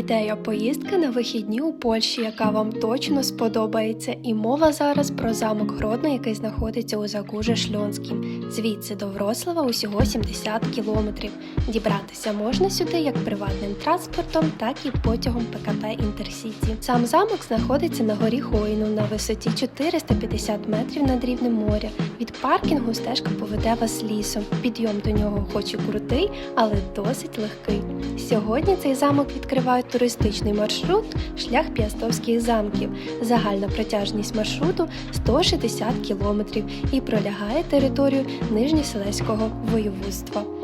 Ідея поїздки на вихідні у Польщі, яка вам точно сподобається, і мова зараз про замок Гродно, який знаходиться у Загуже Шльонськім. Звідси до Врослава усього 70 кілометрів. Дібратися можна сюди як приватним транспортом, так і потягом ПКП Інтерсіті. Сам замок знаходиться на горі Хойну на висоті 450 метрів над рівнем моря. Від паркінгу стежка поведе вас лісом. Підйом до нього хоч і крутий, але досить легкий. Сьогодні цей замок відкриває туристичний маршрут шлях Піастовських замків. Загальна протяжність маршруту 160 кілометрів і пролягає територію Нижньоселеського воєводства.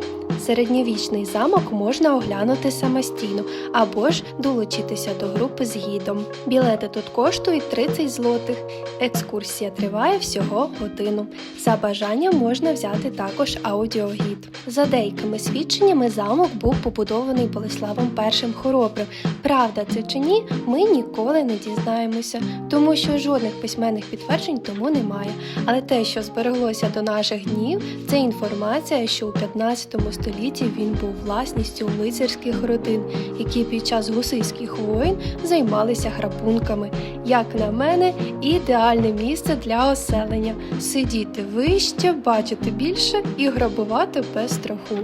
Середньовічний замок можна оглянути самостійно або ж долучитися до групи з гідом. Білети тут коштують 30 злотих. Екскурсія триває всього годину. За бажанням можна взяти також аудіогід. За деякими свідченнями замок був побудований Болеславом І Хоробрим. Правда це чи ні, ми ніколи не дізнаємося, тому що жодних письменних підтверджень тому немає. Але те, що збереглося до наших днів, це інформація, що у 15 столітті він був власністю лицарських родин, які під час гусейських воїн займалися грабунками. Як на мене, ідеальне місце для оселення сидіти вище, бачити більше і грабувати без страху.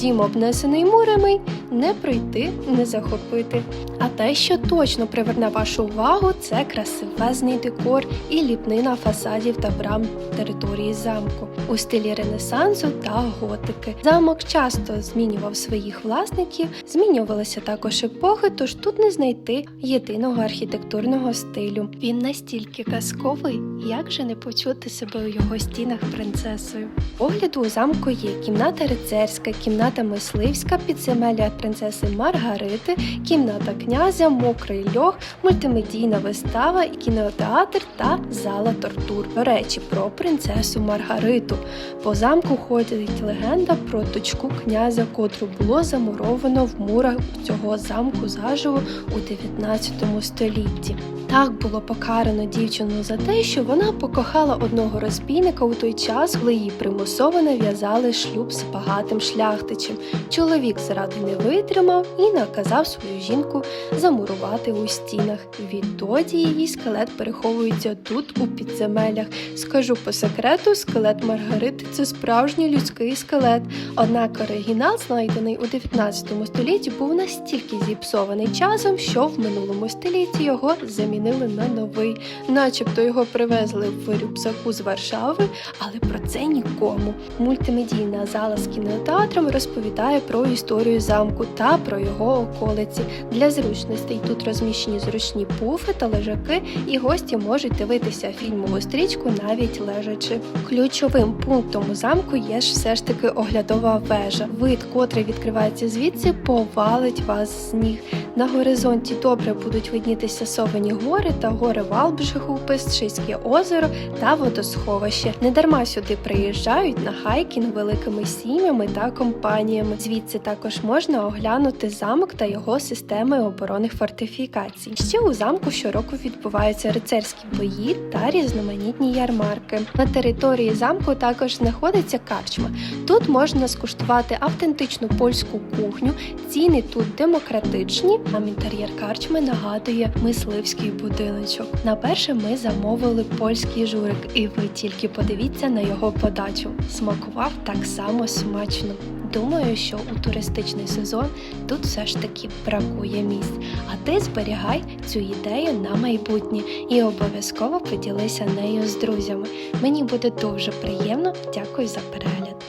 Дім обнесений мурами, не пройти, не захопити. А те, що точно приверне вашу увагу, це красивезний декор і ліпнина фасадів та брам території замку у стилі Ренесансу та готики. Замок часто змінював своїх власників, змінювалися також епохи, тож тут не знайти єдиного архітектурного стилю. Він настільки казковий, як же не почути себе у його стінах принцесою. Огляду у замку є кімната рицарська, кімната мисливська, підземелля принцеси Маргарити, кімната князя, мокрий льох, мультимедійна вистава, кінотеатр та зала тортур. До речі, про принцесу Маргариту. По замку ходить легенда про дочку князя, котру було замуровано в мурах цього замку заживо у 19 столітті. Так було покарано дівчину за те, що вона покохала одного розбійника у той час, коли її примусово нав'язали шлюб з багатим шляхтичем. Чоловік зради не витримав і наказав свою жінку замурувати у стінах. Відтоді її скелет переховується тут, у підземеллях. Скажу по секрету, скелет Маргарити це справжній людський скелет. Однак оригінал, знайдений у 19 столітті, був настільки зіпсований часом, що в минулому столітті його замінили на новий, начебто його привезли в рюкзаку з Варшави, але про це нікому. Мультимедійна зала з кінотеатром розповідає про історію замку та про його околиці. Для зручностей тут розміщені зручні пуфи та лежаки, і гості можуть дивитися фільмову стрічку навіть лежачи. Ключовим пунктом у замку є ж все ж таки оглядова вежа. Вид, котрий відкривається звідси, повалить вас з ніг. На горизонті добре будуть виднітися совені гори та гори Валбжиху, Пестшиське озеро та водосховище. Недарма сюди приїжджають на хайкінг великими сім'ями та компаніями. Звідси також можна оглянути замок та його системи оборонних фортифікацій. Ще у замку щороку відбуваються рицарські бої та різноманітні ярмарки. На території замку також знаходиться карчма. Тут можна скуштувати автентичну польську кухню. Ціни тут демократичні. Нам інтер'єр карчми нагадує мисливський будиночок. На перше ми замовили польський журик, і ви тільки подивіться на його подачу. Смакував так само смачно. Думаю, що у туристичний сезон тут все ж таки бракує місць. А ти зберігай цю ідею на майбутнє і обов'язково поділися нею з друзями. Мені буде дуже приємно. Дякую за перегляд.